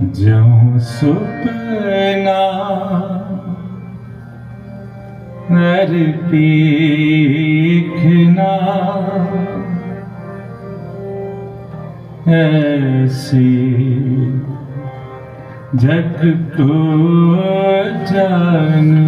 ਜਿਉ ਸੁਪਨਾ ਨਰ ਪੀਖਨਾ ਐਸੀ ਜਗ ਕੋ ਜਾਨ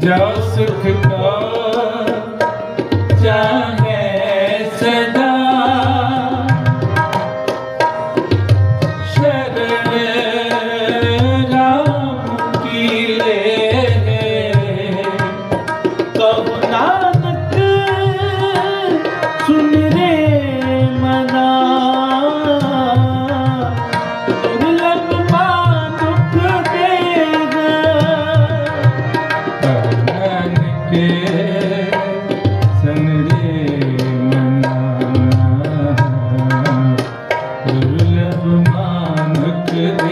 ਜੋ ਸੁਖ ਕੋ ਚਾਹੇ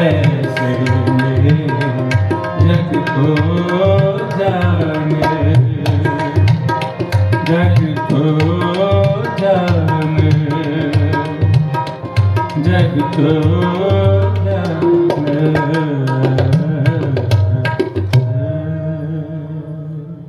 ਐਸੇ